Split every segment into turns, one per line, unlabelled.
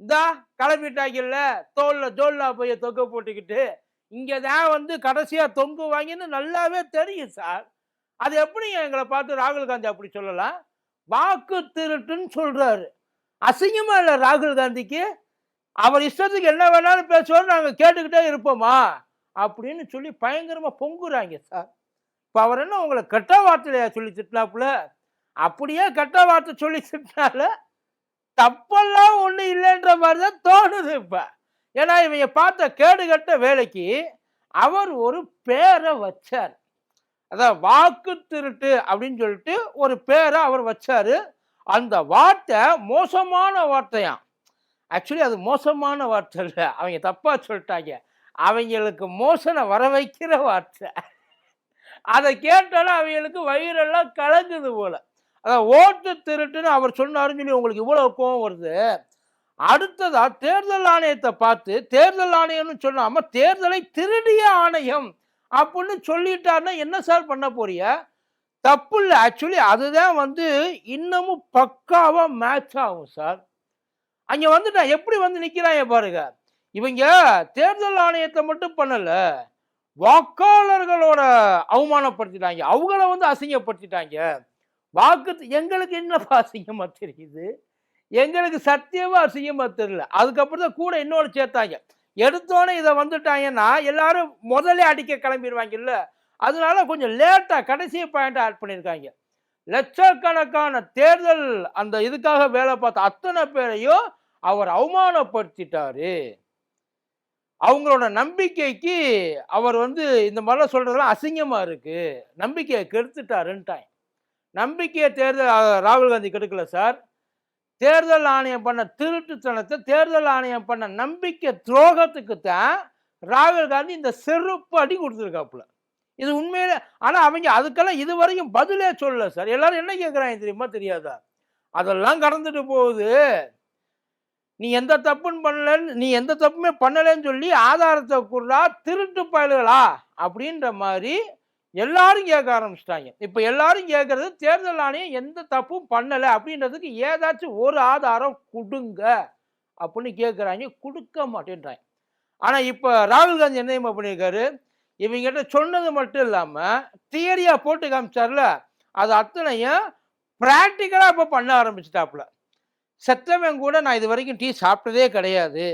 இந்தா கிளம்பிட்டாங்கல்ல தோல்ல ஜோல்லா போய் தொங்க போட்டுக்கிட்டு இங்கே தான் வந்து கடைசியாக தொங்கு வாங்கின்னு நல்லாவே தெரியும் சார் அது எப்படிங்க எங்களை பார்த்து ராகுல் காந்தி அப்படி சொல்லலாம்? வாக்கு திருட்டுன்னு சொல்கிறாரு அசிங்கமாக இல்லை ராகுல் காந்திக்கு? அவர் இஷ்டத்துக்கு என்ன வேணாலும் பேசுவார் நாங்கள் கேட்டுக்கிட்டே இருப்போமா? அப்படின்னு சொல்லி பயங்கரமாக பொங்குறாங்க சார் இப்போ அவர் என்ன உங்களை கெட்ட வார்த்தையிலையா சொல்லி திட்டினாப்புல? அப்படியே கெட்ட வார்த்தை சொல்லி திட்டினால தப்பெல்லாம் ஒன்றும் இல்லைன்ற மாதிரி தான் தோணுது இப்போ. ஏன்னா இவங்க பார்த்த கேடுகட்ட வேலைக்கு அவர் ஒரு பேரை வச்சார். அதான் வாக்கு திருட்டு அப்படின்னு சொல்லிட்டு ஒரு பேரை அவர் வச்சார். அந்த வார்த்தை மோசமான வார்த்தையாம் ஆக்சுவலி அது மோசமான வார்த்தை இல்லை. அவங்க தப்பாக சொல்லிட்டாங்க. அவங்களுக்கு மோசனை வர வைக்கிற வார்த்தை. அதை கேட்டாலும் அவங்களுக்கு வயிறெல்லாம் கலங்குது போல. அதான் ஓட்டு திருட்டுன்னு அவர் சொன்னாருன்னு சொல்லி உங்களுக்கு இவ்வளவு கோவம் வருது. அடுத்ததா தேர்தல் ஆணையத்தை பார்த்து தேர்தல் ஆணையம்னு சொல்லாம தேர்தலை திருடிய ஆணையம் அப்படின்னு சொல்லிட்டாருன்னா என்ன சார் பண்ண போறிய தப்பு இல்லை. ஆக்சுவலி அதுதான் வந்து இன்னமும் பக்காவா மேட்ச் ஆகும் சார் அங்க நான் எப்படி வந்து நிக்கிறாங்க பாருங்க. இவங்க தேர்தல் ஆணையத்தை மட்டும் பண்ணல வாக்காளர்களோட அவமானப்படுத்திட்டாங்க. அவங்கள வந்து அசிங்கப்படுத்திட்டாங்க. வாக்கு எங்களுக்கு என்னப்பா அசிங்கமாக தெரியுது? எங்களுக்கு சத்தியமாக அசிங்கமாக தெரியல. அதுக்கப்புறம் தான் கூட இன்னொன்று சேர்த்தாங்க. எடுத்தோன்னே இதை வந்துட்டாங்கன்னா எல்லாரும் முதல்ல அடிக்க கிளம்பிடுவாங்கல்ல? அதனால கொஞ்சம் லேட்டாக கடைசி பாயிண்ட் ஆட் பண்ணியிருக்காங்க. லட்சக்கணக்கான தேர்தல் அந்த இதுக்காக வேலை பார்த்த அத்தனை பேரையும் அவர் அவமானப்படுத்திட்டாரு. அவங்களோட நம்பிக்கைக்கு அவர் வந்து இந்த மாதிரிலாம் சொல்றதெல்லாம் அசிங்கமா இருக்கு. நம்பிக்கையை கெடுத்துட்டாருன்ட்டாங்க. நம்பிக்கையை தேர்தல் ராகுல் காந்தி கெடுக்கல சார். தேர்தல் ஆணையம் பண்ண திருட்டுத்தனத்தை தேர்தல் ஆணையம் பண்ண நம்பிக்கை துரோகத்துக்கு தான் ராகுல் காந்தி இந்த செருப்பு அடி கொடுத்துருக்காப்புல. இது உண்மையில ஆனால் அவங்க அதுக்கெல்லாம் இது வரைக்கும் பதிலே சொல்லல சார். எல்லாரும் என்ன கேட்குறாங்க தெரியுமா? தெரியாதா? அதெல்லாம் கடந்துட்டு போகுது. நீ எந்த தப்புன்னு பண்ணலன்னு நீ எந்த தப்புமே பண்ணலைன்னு சொல்லி ஆதாரத்தை கூடா திருட்டு பயல்களா? அப்படின்ற மாதிரி எல்லாரும் கேட்க ஆரம்பிச்சிட்டாங்க. இப்போ எல்லாரும் கேட்கறது தேர்தல் ஆணையம் எந்த தப்பும் பண்ணலை அப்படின்றதுக்கு ஏதாச்சும் ஒரு ஆதாரம் கொடுங்க அப்படின்னு கேட்குறாங்க கொடுக்க மாட்டேன்றாங்க. ஆனால் இப்போ ராகுல் காந்தி என்ன பண்ணியிருக்காரு இவங்ககிட்ட சொன்னது மட்டும் இல்லாமல் தியரியாக போட்டு காமிச்சார்ல. அது அத்தனையும் ப்ராக்டிக்கலாக இப்போ பண்ண ஆரம்பிச்சிட்டாப்புல. செத்தவன் கூட நான் இது வரைக்கும் டீ சாப்பிட்டதே கிடையாது.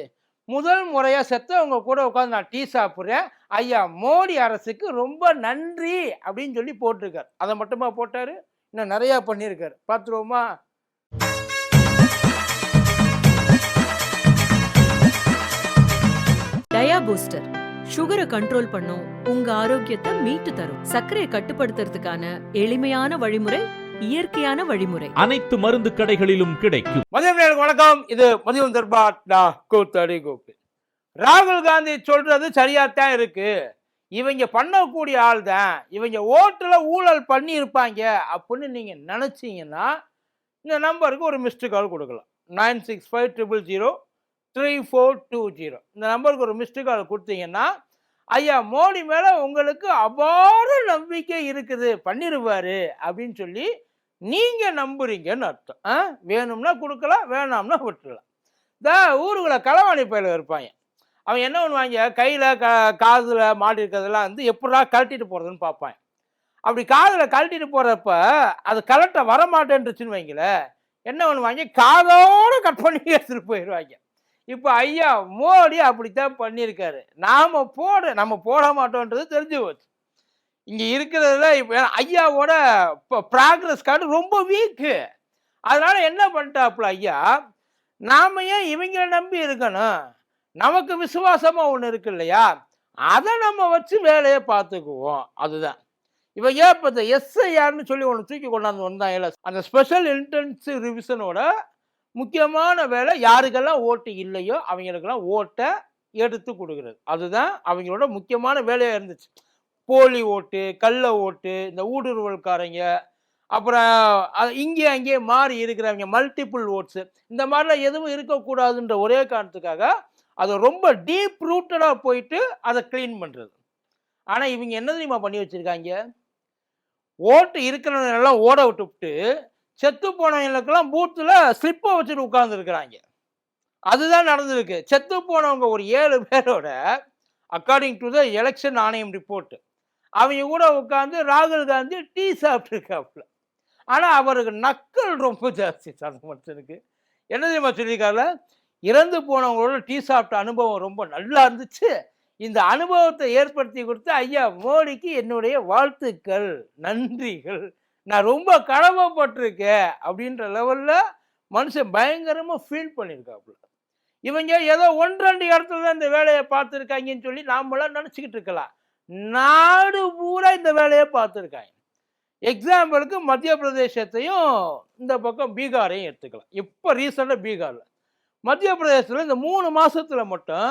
முதல் முறையாக செத்தவங்க கூட உட்காந்து நான் டீ சாப்பிட்றேன். ஐயா மோடி அரசுக்கு ரொம்ப நன்றி அப்படின்னு சொல்லி போட்டிருக்கார். அதை மட்டுமா போட்டார்? இன்னும் நிறையா பண்ணியிருக்காரு. பார்த்துருவோமா?
டயா பூஸ்டர். சுகரை கண்ட்ரோல் பண்ணும் உங்க ஆரோக்கியத்தை மீட்டு தரும். சர்க்கரையை கட்டுப்படுத்துறதுக்கான எளிமையான வழிமுறை இயற்கையான வழிமுறை.
அனைத்து மருந்து கடைகளிலும் கிடைக்கும்.
மதியம் வணக்கம். இது மதியம் தர்பார் நான் கூத்தடி கோபி ராகுல் காந்தி சொல்றது சரியாத்தான் இருக்கு. இவங்க பண்ணக்கூடிய ஆள் தான். இவங்க ஓட்டுல ஊழல் பண்ணி இருப்பாங்க அப்படின்னு நீங்க நினைச்சீங்கன்னா இந்த நம்பருக்கு ஒரு மிஸ்டு கால் கொடுக்கலாம். Nine six five triple zero three four two zero. இந்த நம்பருக்கு ஒரு மிஸ்டு கால் கொடுத்தீங்கன்னா ஐயா மோடி மேல உங்களுக்கு அபார நம்பிக்கை இருக்குது. பண்ணிருவாரு அப்படின்னு சொல்லி நீங்கள் நம்புறீங்கன்னு அர்த்தம். ஆ? வேணும்னா கொடுக்கலாம் வேணாம்னா விட்டுடலாம் இந்த ஊருக்குள்ள களவாணி பயில இருப்பாங்க. அவன் என்ன பண்ணுவாங்க? கையில் க காதில் மாட்டிருக்கிறதெல்லாம் வந்து எப்படா கழட்டிட்டு போகிறதுன்னு பார்ப்பான் அப்படி காதில் கழட்டிட்டு போகிறப்ப அது கலட்ட வர மாட்டேன்ருச்சுன்னு வைங்களேன் என்ன பண்ணுவாங்க? காதோடு கட் பண்ணி எடுத்துகிட்டு போயிடுவாங்க இப்போ ஐயா மோடி அப்படித்தான் பண்ணியிருக்காரு. நாம் போட நம்ம போட மாட்டோன்றது தெரிஞ்சு போச்சு. இங்கே இருக்கிறதுல இப்போ ஐயாவோட இப்போ ப்ராக்ரஸ் கார்டு ரொம்ப வீக்கு அதனால என்ன பண்ணிட்டாப்புல ஐயா நாம ஏன் இவங்களை நம்பி இருக்கணும்? நமக்கு விசுவாசமா ஒன்று இருக்கு இல்லையா? அதை நம்ம வச்சு வேலையை பார்த்துக்குவோம். அதுதான். இவன் ஏன் இப்போ இந்த எஸ்ஐஆர்னு சொல்லி ஒன்று தூக்கி கொண்டாந்து வந்தான் இல்லை அந்த ஸ்பெஷல் இன்டென்சிவ் ரிவிஷனோட முக்கியமான வேலை யாருக்கெல்லாம் ஓட்டு இல்லையோ அவங்களுக்கெல்லாம் ஓட்டை எடுத்து கொடுக்குறது. அதுதான் அவங்களோட முக்கியமான வேலையாக இருந்துச்சு. போலி ஓட்டு கள்ள ஓட்டு இந்த ஊடுருவல்காரங்க அப்புறம் இங்கே அங்கேயே மாறி இருக்கிறவங்க மல்டிபிள் ஓட்ஸு இந்த மாதிரிலாம் எதுவும் இருக்கக்கூடாதுன்ற ஒரே காரணத்துக்காக அதை ரொம்ப டீப் ரூட்டடாக போயிட்டு அதை க்ளீன் பண்ணுறது ஆனால் இவங்க என்ன தெரியுமா பண்ணி வச்சுருக்காங்க? ஓட்டு இருக்கிறவங்க எல்லாம் ஓட விட்டுவிட்டு செத்து போனவங்களுக்கெல்லாம் பூத்தில் ஸ்லிப்பை வச்சுட்டு உட்காந்துருக்குறாங்க அதுதான் நடந்திருக்கு. செத்து போனவங்க ஒரு ஏழு பேரோட அக்கார்டிங் டு த எலெக்ஷன் ஆணையம் ரிப்போர்ட்டு அவங்க கூட உட்காந்து ராகுல் காந்தி டீ சாப்பிட்ருக்காப்புல ஆனால் அவருக்கு நக்கல் ரொம்ப ஜாஸ்தி சார் மனுஷனுக்கு. என்ன தெரியுமா சொல்லியிருக்காருல? இறந்து போனவங்களோட டீ சாப்பிட்ட அனுபவம் ரொம்ப நல்லா இருந்துச்சு. இந்த அனுபவத்தை ஏற்படுத்தி கொடுத்த ஐயா மோடிக்கு என்னுடைய வாழ்த்துக்கள் நன்றிகள். நான் ரொம்ப கடமைப்பட்டிருக்கேன் அப்படின்ற லெவலில் மனுஷன் பயங்கரமாக ஃபீல் பண்ணியிருக்காப்புல. இவங்க ஏதோ ஒன்று ரெண்டு இடத்துல தான் இந்த வேலையை பார்த்துருக்காங்கன்னு சொல்லி நாமெல்லாம் நினச்சிக்கிட்டு இருக்கலாம். நாடு பூரா இந்த வேலையை பார்த்துருக்காங்க. எக்ஸாம்பிளுக்கு மத்திய பிரதேசத்தையும் இந்த பக்கம் பீகாரையும் எடுத்துக்கலாம். இப்போ ரீசெண்டாக பீகாரில். மத்திய பிரதேசத்தில் இந்த மூணு மாதத்தில் மட்டும்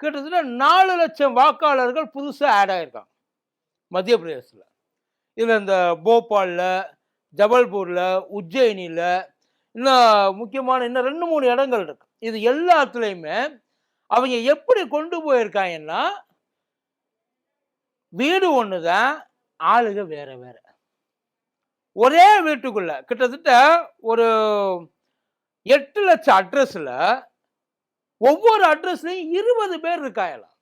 கிட்டத்தட்ட நாலு லட்சம் வாக்காளர்கள் புதுசாக ஆட் ஆகிருக்காங்க மத்திய பிரதேசத்தில். இதில் இந்த போபாலில் ஜபல்பூரில் உஜ்ஜயினியில் இன்னும் முக்கியமான இன்னும் ரெண்டு மூணு இடங்கள் இருக்குது இது எல்லாத்துலேயுமே அவங்க எப்படி கொண்டு போயிருக்காங்கன்னா வீடு ஒன்று தான் ஆளுக வேற வேற. ஒரே வீட்டுக்குள்ள கிட்டத்தட்ட ஒரு எட்டு லட்சம் அட்ரஸில் ஒவ்வொரு அட்ரஸ்லையும் இருபது பேர் இருக்காங்களாம்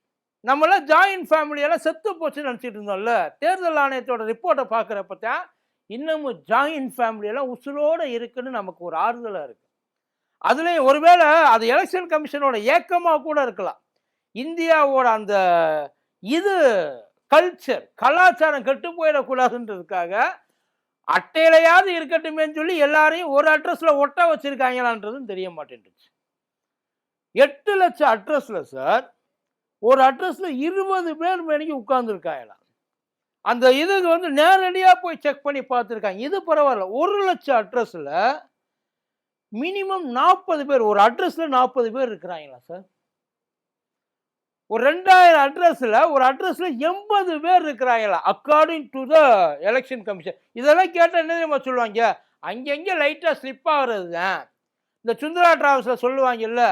நம்மளாம் ஜாயின்ட் ஃபேமிலியெல்லாம் செத்து போச்சுன்னு நினச்சிட்டு இருந்தோம்ல தேர்தல் ஆணையத்தோட ரிப்போர்ட்டை பார்க்குறப்ப தான் இன்னமும் ஜாயின்ட் ஃபேமிலியெல்லாம் உசுரோடு இருக்குன்னு நமக்கு ஒரு ஆறுதலாக இருக்குது அதுலேயும் ஒருவேளை அது எலெக்ஷன் கமிஷனோட ஏக்கமாக கூட இருக்கலாம். இந்தியாவோட அந்த இது கல்ச்சர் கலாச்சாரம் கெட்டு போயிடக்கூடாதுன்றதுக்காக அட்டையிலையாவது இருக்கட்டுமேன்னு சொல்லி எல்லாரையும் ஒரு அட்ரஸில் ஒட்ட வச்சுருக்காங்களான்றதும் தெரிய மாட்டேன்டுச்சு எட்டு லட்சம் அட்ரஸில் சார் ஒரு அட்ரஸில் இருபது பேர் மேனிக்கு உட்கார்ந்துருக்காங்களாம். அந்த இதுக்கு வந்து நேரடியாக போய் செக் பண்ணி பார்த்துருக்காங்க. இது பரவாயில்ல. ஒரு லட்சம் அட்ரஸில் மினிமம் நாற்பது பேர் ஒரு அட்ரஸில் நாற்பது பேர் இருக்கிறாங்களா சார் ஒரு ரெண்டாயிரம் அட்ரஸில் ஒரு அட்ரஸில் எண்பது பேர் இருக்கிறாங்களா? According to the election commission இதெல்லாம் கேட்டால் என்ன தெரியுமா சொல்லுவாங்க? அங்கங்கே லைட்டாக ஸ்லிப் ஆகிறது தான் இந்த சுந்தரா டிராவல்ஸில் சொல்லுவாங்கல்ல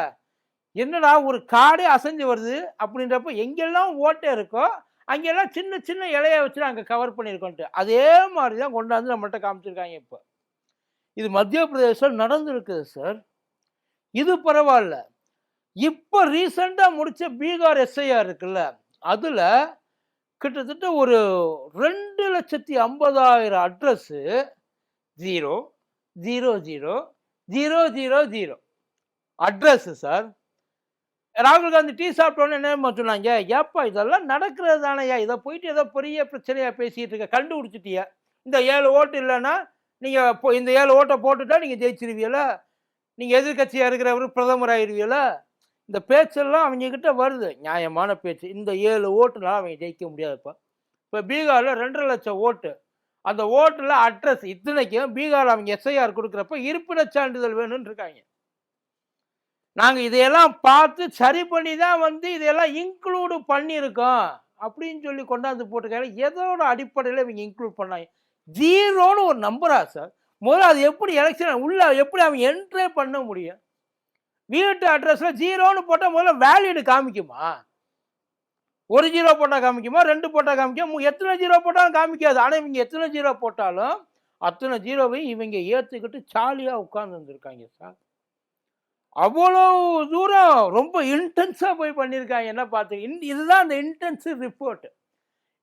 என்னடா ஒரு காடே அசைஞ்சு வருது. அப்படின்றப்ப எங்கெல்லாம் ஓட்டே இருக்கோ அங்கெல்லாம் சின்ன சின்ன இலைய வச்சு அங்கே கவர் பண்ணியிருக்கோன்ட்டு. அதே மாதிரி தான் கொண்டாந்து நம்மள்கிட்ட காமிச்சிருக்காங்க இப்போ. இது மத்திய பிரதேசம் நடந்திருக்குது சார் இது பரவாயில்ல. இப்போ ரீசெண்டாக முடித்த பீகார் எஸ்ஐஆர் இருக்குல்ல அதில் கிட்டத்தட்ட ஒரு ரெண்டு லட்சத்தி ஐம்பதாயிரம் address zero zero zero zero zero zero address sir ராகுல் காந்தி டீ சாப்பிட்டோன்னு என்ன சொன்னாங்க? ஏப்பா இதெல்லாம் நடக்கிறது தானேயா இதை போயிட்டு ஏதோ பெரிய பிரச்சனையாக பேசிகிட்டு இருக்க கண்டுபிடிச்சிட்டியா. இந்த ஏழு ஓட்டு இல்லைன்னா நீங்கள் இப்போ இந்த ஏழு ஓட்டை போட்டுட்டா நீங்கள் ஜெயிச்சிருவீல நீங்கள் எதிர்கட்சியாக இருக்கிறவர் பிரதமர் ஆயிடுவீல இந்த பேச்செல்லாம் அவங்கக்கிட்ட வருது. நியாயமான பேச்சு. இந்த ஏழு ஓட்டுனால அவங்க ஜெயிக்க முடியாதுப்பா. இப்போ பீகாரில் ரெண்டரை லட்சம் ஓட்டு. அந்த ஓட்டில் அட்ரஸ் இத்தனைக்கும் பீகார் அவங்க எஸ்ஐஆர் கொடுக்குறப்ப இருப்பிட சான்றிதழ் வேணும்னு இருக்காங்க. நாங்கள் இதையெல்லாம் பார்த்து சரி பண்ணி தான் வந்து இதையெல்லாம் இன்க்ளூடு பண்ணியிருக்கோம் அப்படின்னு சொல்லி கொண்டாந்து போட்டிருக்காங்க. எதோட அடிப்படையில் இவங்க இன்க்ளூட் பண்ணாங்க? ஜீரோன்னு ஒரு நம்பரா சார் முதல்ல அது எப்படி எலெக்ஷன் உள்ள எப்படி அவங்க என்ட்ரே பண்ண முடியும்? வீட்டு அட்ரஸில் ஜீரோன்னு போட்டால் முதல்ல வேல்யூடு காமிக்குமா? ஒரு ஜீரோ போட்டால் காமிக்குமா? ரெண்டு போட்டால் காமிக்கும்? எத்தனை ஜீரோ போட்டாலும் காமிக்காது. ஆனால் இவங்க எத்தனை ஜீரோ போட்டாலும் அத்தனை ஜீரோவையும் இவங்க ஏற்றுக்கிட்டு ஜாலியாக உட்கார்ந்து வந்திருக்காங்க சார். அவ்வளோ தூரம் ரொம்ப இன்டென்ஸாக போய் பண்ணியிருக்காங்க. என்ன பார்த்து இன் இதுதான் அந்த இன்டென்சிவ் ரிப்போர்ட்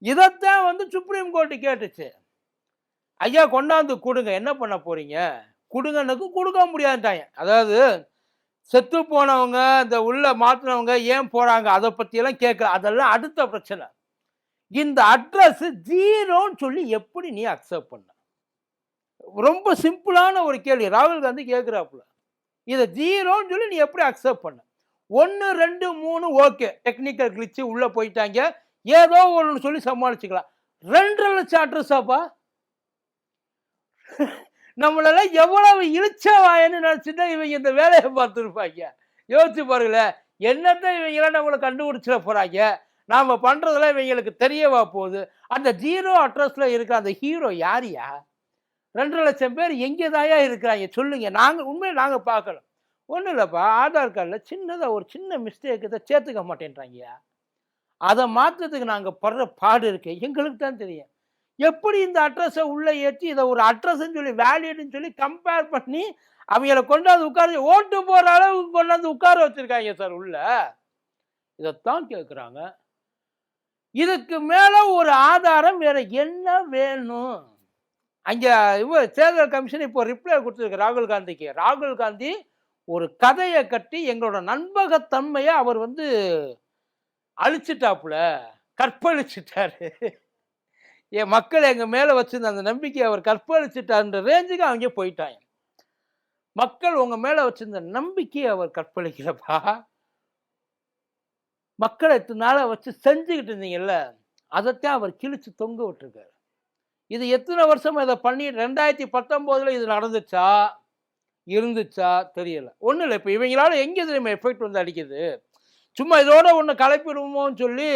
இதைத்தான் வந்து சுப்ரீம் கோர்ட்டு கேட்டுச்சு. ஐயா கொண்டாந்து கொடுங்க. என்ன பண்ண போகிறீங்க கொடுங்கன்னுக்கு கொடுக்க முடியாதுட்டாங்க அதாவது செத்து போனவங்க இந்த உள்ள மாற்றினவங்க ஏன் போகிறாங்க அதை பற்றியெல்லாம் கேட்கல அதெல்லாம் அடுத்த பிரச்சனை. இந்த அட்ரஸ் ஜீரோன்னு சொல்லி எப்படி நீ அக்செப்ட் பண்ண? ரொம்ப சிம்பிளான ஒரு கேள்வி. ராகுல் காந்தி கேட்குறாப்புல. இதை ஜீரோன்னு சொல்லி நீ எப்படி அக்செப்ட் பண்ண? ஒன்று ரெண்டு மூணு ஓகே. டெக்னிக்கல் கிளிச்சு உள்ளே போயிட்டாங்க. ஏதோ ஒன்று சொல்லி சமாளிச்சுக்கலாம். ரெண்டரை லட்சம் அட்ரஸாப்பா நம்மளெல்லாம் எவ்வளவு இழிச்சவாயன்னு நினச்சிட்டு இவங்க இந்த வேலையை பார்த்துருப்பாங்க. யோசிச்சு பாருங்களேன் என்னத்தை இவங்களாம் நம்மளை கண்டுபிடிச்சிட போகிறாங்க நாம் பண்ணுறதெல்லாம் இவங்களுக்கு தெரியவா போகுது? அந்த ஜீரோ அட்ரஸில் இருக்கிற அந்த ஹீரோ யாரியா ரெண்டு லட்சம் பேர் எங்கே தாயா இருக்கிறாங்க? சொல்லுங்கள் நாங்கள் உண்மையை நாங்கள் பார்க்கணும். ஒன்றும் இல்லைப்பா ஆதார் கார்டில் சின்னதாக ஒரு சின்ன மிஸ்டேக் தான் சேர்த்துக்க மாட்டேன்றாங்கய்யா. அதை மாற்றுறதுக்கு நாங்கள் படுற பாடு இருக்கு. எங்களுக்கு தான் தெரியும். எப்படி இந்த அட்ரஸை உள்ளே ஏற்றி இதை ஒரு அட்ரஸ்ன்னு சொல்லி வேலிடுன்னு சொல்லி கம்பேர் பண்ணி அவங்கள கொண்டாந்து உட்கார ஓட்டு போகிற அளவுக்கு கொண்டாந்து உட்கார வச்சுருக்காங்க சார் உள்ள. இதைத்தான் கேட்குறாங்க இதுக்கு மேலே ஒரு ஆதாரம் வேற என்ன வேணும்? அங்கே இவ தேர்தல் கமிஷன் இப்போ ரிப்ளை கொடுத்துருக்கு ராகுல் காந்திக்கு. ராகுல் காந்தி ஒரு கதையை கட்டி எங்களோட நண்பகத்தன்மையை அவர் வந்து அழிச்சிட்டாப்புல. கற்பழிச்சிட்டாரு. என் மக்கள் எங்கள் மேலே வச்சிருந்த அந்த நம்பிக்கையை அவர் கற்பழிச்சிட்டார்ன்ற ரேஞ்சுக்கு அவங்க போயிட்டாங்க. மக்கள் உங்கள் மேலே வச்சிருந்த நம்பிக்கையை அவர் கற்பழிக்கிறப்பா மக்களை இத்தனை நாளாக வச்சு செஞ்சுக்கிட்டு இருந்தீங்கல்ல அதைத்தான் அவர் கிழிச்சு தொங்க விட்டுருக்காரு. இது எத்தனை வருஷம் இதை பண்ணி ரெண்டாயிரத்தி பத்தொம்போதில் இது நடந்துச்சா? இருந்துச்சா? தெரியல. ஒன்றும் இல்லை இப்போ இவங்களால எங்கே தெரியுமா எஃபெக்ட் வந்து அடிக்குது? சும்மா இதோட ஒன்று கலப்பிடுவோம்னு சொல்லி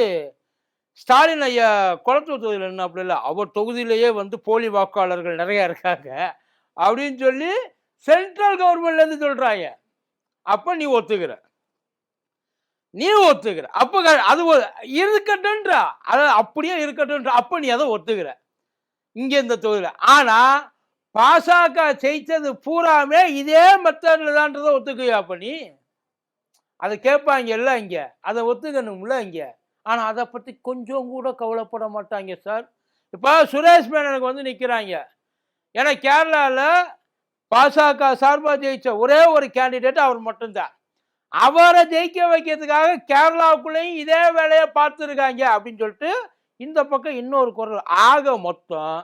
ஸ்டாலின் ஐயா குளத்தூர் தொகுதியில் என்ன அப்படி இல்லை அவர் தொகுதியிலேயே வந்து போலி வாக்காளர்கள் நிறையா இருக்காங்க. அப்படின்னு சொல்லி சென்ட்ரல் கவர்மெண்ட்லேருந்து சொல்கிறாங்க அப்போ நீ ஒத்துக்கிற. நீ ஒத்துக்கிற. அப்போ அது ஒரு- இருக்கட்டும்ன்றா. அது அப்படியே இருக்கட்டும்ன்ற. அப்போ நீ அதை ஒத்துக்கிற. இங்கே இந்த தொகுதியில். ஆனால் பாசக ஜெயித்தது பூராமே இதே மெத்தடில் தான்றதை ஒத்துக்குயா அப்ப நீ? அதை கேட்பாங்க எல்லாம் இங்கே. அதை ஒத்துக்கணும்ல இங்கே. ஆனால் அதை பற்றி கொஞ்சம் கூட கவலைப்பட மாட்டாங்க சார். இப்போ சுரேஷ் மேனனுக்கு வந்து நிற்கிறாங்க ஏன்னா கேரளாவில் பாசக சார்பாக ஜெயித்த ஒரே ஒரு கேண்டிடேட் அவர் மட்டும்தான். அவரை ஜெயிக்க வைக்கிறதுக்காக கேரளாவுக்குள்ளேயும் இதே வேலையை பார்த்துருக்காங்க அப்படின்னு சொல்லிட்டு இந்த பக்கம் இன்னொரு குரல். ஆக மொத்தம்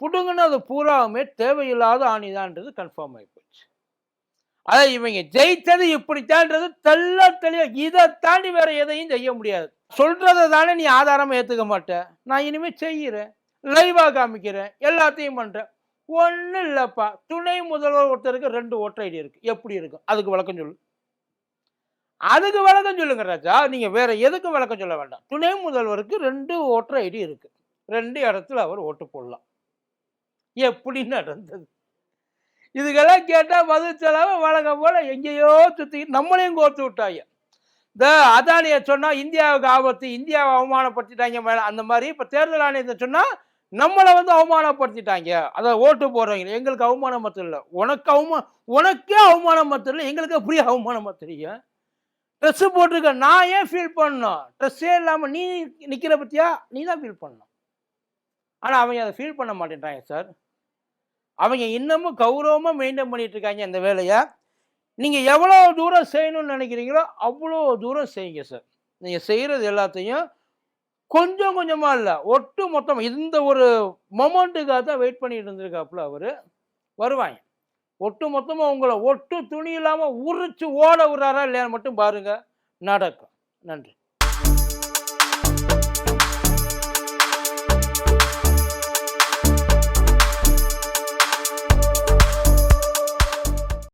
புடுங்கினது பூராவுமே தேவையில்லாத ஆணிதான்றது கன்ஃபார்ம் ஆகிப்போச்சு அதை அதான் இவங்க ஜெயித்தது இப்படித்தான்றது தெள்ள தெளிவாக இதை தாண்டி வேற எதையும் செய்ய முடியாது. சொல்கிறத தானே நீ ஆதாரமாக ஏற்றுக்க மாட்டேன் நான் இனிமே செய்கிறேன் லைவாக காமிக்கிறேன். எல்லாத்தையும் பண்ணுறேன் ஒன்றும் இல்லைப்பா. துணை முதல்வர் ஒருத்தருக்கு ரெண்டு ஓட்டர் ஐடி இருக்குது எப்படி இருக்கும்? அதுக்கு விளக்கம் சொல்லு. அதுக்கு விளக்கம் சொல்லுங்க ராஜா. நீங்கள் வேற எதுக்கும் விளக்கம் சொல்ல வேண்டாம். துணை முதல்வருக்கு ரெண்டு ஓட்டர் ஐடி இருக்குது ரெண்டு இடத்துல அவர் ஓட்டு போடலாம். எப்படி நடந்தது? இதுக்கெல்லாம் கேட்டால் பதில் செலவு வழக்கம் போல எங்கேயோ சுற்றி நம்மளையும் கோர்த்து விட்டாங்க. இந்த அதானியை சொன்னால் இந்தியாவுக்கு ஆபத்து இந்தியாவை அவமானப்படுத்திட்டாங்க மேலே அந்த மாதிரி இப்போ தேர்தல் ஆணையத்தை சொன்னால் நம்மளை வந்து அவமானப்படுத்திட்டாங்க. அதை ஓட்டு போடுறவங்க எங்களுக்கு அவமானம் மாத்திரம் இல்லை உனக்கு அவமா உனக்கே அவமானம் மாத்திரம் இல்லை எங்களுக்கு எப்படி அவமானம் தெரியும் ட்ரெஸ்ஸு போட்டிருக்க நான் ஏன் ஃபீல் பண்ணணும்? ட்ரெஸ்ஸே இல்லாமல் நீ நிற்கிற பற்றியா நீ தான் ஃபீல் பண்ணணும். ஆனால் அவங்க அதை ஃபீல் பண்ண மாட்டேன்றாங்க சார் அவங்க இன்னமும் கௌரவமாக மெயின்டைன் பண்ணிட்டு இருக்காங்க இந்த வேலையை. நீங்கள் எவ்வளோ தூரம் செய்யணும்னு நினைக்கிறீங்களோ அவ்வளோ தூரம் செய்யுங்க சார் நீங்கள் செய்கிறது எல்லாத்தையும் கொஞ்சம் கொஞ்சமாக இல்லை ஒட்டு மொத்தம். இந்த ஒரு மொமெண்ட்டுக்காக தான் வெயிட் பண்ணிட்டு இருந்திருக்காப்புல அவர். வருவாங்க. ஒட்டு மொத்தமாக உங்களை ஒட்டு துணி இல்லாமல் உரிச்சு ஓட விடுறாரா இல்லையான்னு மட்டும் பாருங்கள் நடக்கும். நன்றி.